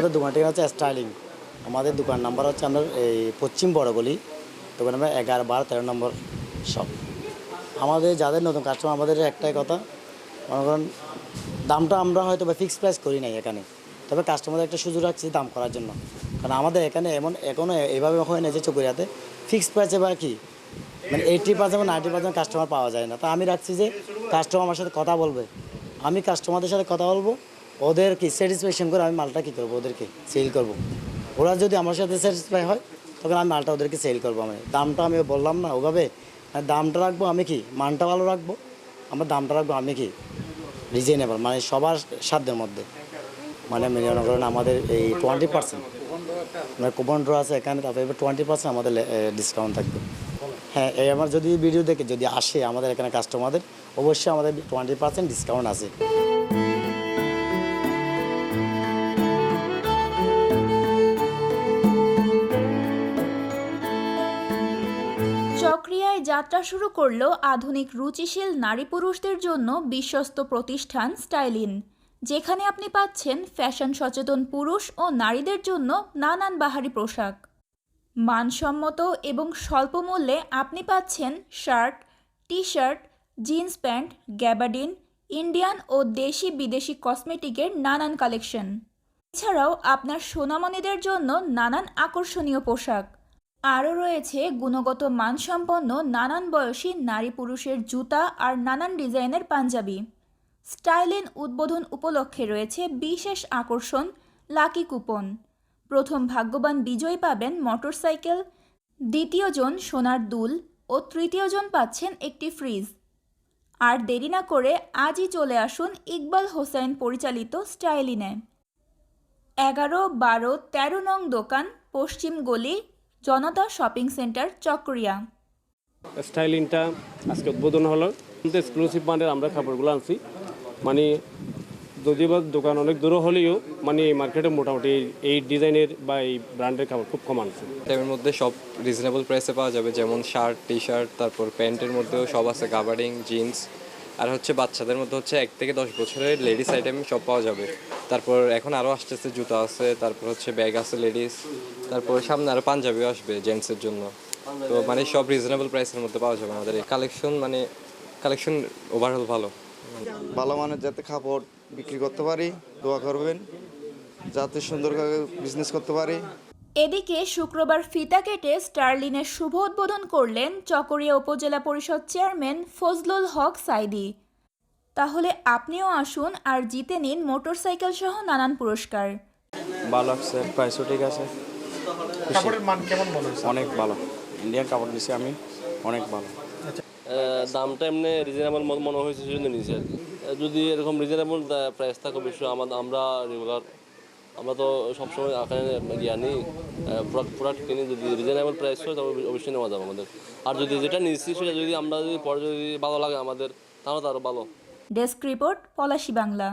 আমাদের দোকান ঠিকানা হচ্ছে স্টাইলিং আমাদের দোকান নাম্বার হচ্ছে আমরা এই পশ্চিম বড়গলি, দোকান নাম্বার এগারো বারো তেরো নম্বর সব আমাদের যাদের নতুন কাস্টমার আমাদের একটাই কথা, মনে করেন দামটা আমরা হয়তো বা ফিক্সড প্রাইস করি নাই এখানে। তবে কাস্টমারদের একটা সুযোগ রাখছি দাম করার জন্য। কারণ আমাদের এখানে এমন এখনও এইভাবে হয় না যে চকুরিয়াতে ফিক্সড প্রাইসে বা কি? মানে eighty percent ninety percent customer পাওয়া যায় না। তা আমি রাখছি যে কাস্টমার আমার সাথে কথা বলবে। আমি কাস্টমারদের সাথে কথা বলব। ওদের কি স্যাটিসফ্যাকশন করে আমি মালটা কী করব? ওদেরকে সেল করব। ওরা যদি আমার সাথে স্যাটিসফাই হয়, তখন আমি মালটা ওদেরকে সেল করব আমি। দামটা আমি বললাম না ওভাবে। আর দামটা রাখব আমি কি? মানটা ভালো রাখব? আমার দামটা রাখব আমি কি? রিজনেবল মানে সবার সাধ্যের মধ্যে। মানে মনে করেন আমাদের এই টোয়েন্টি পার্সেন্ট মানে কুপন ড্র আছে এখানে, তারপরে এবার টোয়েন্টি পার্সেন্ট আমাদের ডিসকাউন্ট থাকবে। হ্যাঁ এই আমার যদি ভিডিও দেখে, যদি আসে আমাদের এখানে কাস্টমারদের অবশ্যই আমাদের টোয়েন্টি পার্সেন্ট ডিসকাউন্ট আছে। যাত্রা শুরু করল আধুনিক রুচিশীল নারী পুরুষদের জন্য বিশ্বস্ত প্রতিষ্ঠান স্টাইলিন, যেখানে আপনি পাচ্ছেন ফ্যাশন সচেতন পুরুষ ও নারীদের জন্য নানান বাহারি পোশাক। মানসম্মত এবং স্বল্প মূল্যে আপনি পাচ্ছেন shirt T shirt jeans pants gabardine Indian ও দেশি বিদেশি কসমেটিকের নানান কালেকশন। এছাড়াও আপনার সোনামণিদের জন্য নানান আকর্ষণীয় পোশাক। আরও রয়েছে গুণগত মানসম্পন্ন নানান বয়সী নারী পুরুষের জুতা আর নানান ডিজাইনের পাঞ্জাবি। স্টাইলিন উদ্বোধন উপলক্ষে রয়েছে বিশেষ আকর্ষণ, লাকি কুপন। প্রথম ভাগ্যবান বিজয়ী পাবেন মোটরসাইকেল দ্বিতীয়জন সোনার দুল ও তৃতীয়জন পাচ্ছেন একটি ফ্রিজ। আর দেরি না করে আজই চলে আসুন ইকবাল হোসেন পরিচালিত স্টাইলিনে। এগারো, বারো, তেরো নং দোকান, পশ্চিম গলি জনতা শপিং সেন্টার চকরিয়া। স্টাইলিংটা আজকে উদ্বোধন হলো। কিন্তু এক্সক্লুসিভ মানের আমরা কাপড়গুলো আনছি। মানে যদি বা দোকান অনেক দূর হলেও মানে এই মার্কেটে মোটামুটি এই ডিজাইনের বা এই ব্র্যান্ডের কাপড় খুব কম আনছে। টাইমের মধ্যে সব রিজনেবল প্রাইসে পাওয়া যাবে। যেমন শার্ট টি শার্ট তারপর প্যান্টের মধ্যেও সব আছে। গাবার্ডিং জিন্স আর হচ্ছে বাচ্চাদের মধ্যে হচ্ছে এক থেকে দশ বছরের লেডিস আইটেম সব পাওয়া যাবে। তারপর এখন আরও আসতেছে জুতো আছে, তারপর হচ্ছে ব্যাগ আছে লেডিস তারপর সামনে আরও পাঞ্জাবিও আসবে জেন্টসের জন্য। তো মানে সব রিজনেবল প্রাইসের মধ্যে পাওয়া যাবে আমাদের। কালেকশন মানে কালেকশন ওভারঅল ভালো। ভালো মানের যাতে কাপড় বিক্রি করতে পারি, দোয়া করবেন। যাতে সুন্দর করে বিজনেস করতে পারি। এদিকে শুক্রবার ফিতা কেটে স্টার্লিনের শুভ উদ্বোধন করলেন চকরিয়া উপজেলা পরিষদ চেয়ারম্যান ফজলুল হক সাইদি। তাহলে আপনিও আসুন আর জিতে নিন মোটরসাইকেল সহ নানান পুরস্কার। ভালো লাগছে প্রাইসও ঠিক আছে। কাপড়ের মান কেমন মনে হয়েছে অনেক ভালো। ইন্ডিয়ান কাপড় দিছি আমি অনেক ভালো। দামটা এমনি রিজনেবল মনে হয়েছে সেজন্য নিয়েছি আর কি। যদি এরকম রিজনেবল প্রাইস থাকে অবশ্যই আমাদের আমরা রেগুলার আমরা তো সবসময় এখানে ইয়া নিই প্রোডাক্ট কিনি যদি রিজনেবল প্রাইস হয় তবে অবশ্যই নেওয়া যাবে আমাদের। আর যদি যেটা নিচ্ছি সেটা যদি আমরা যদি পরে যদি ভালো লাগে আমাদের, তাহলে তো আরও ভালো। Desk report Palashi Bangla.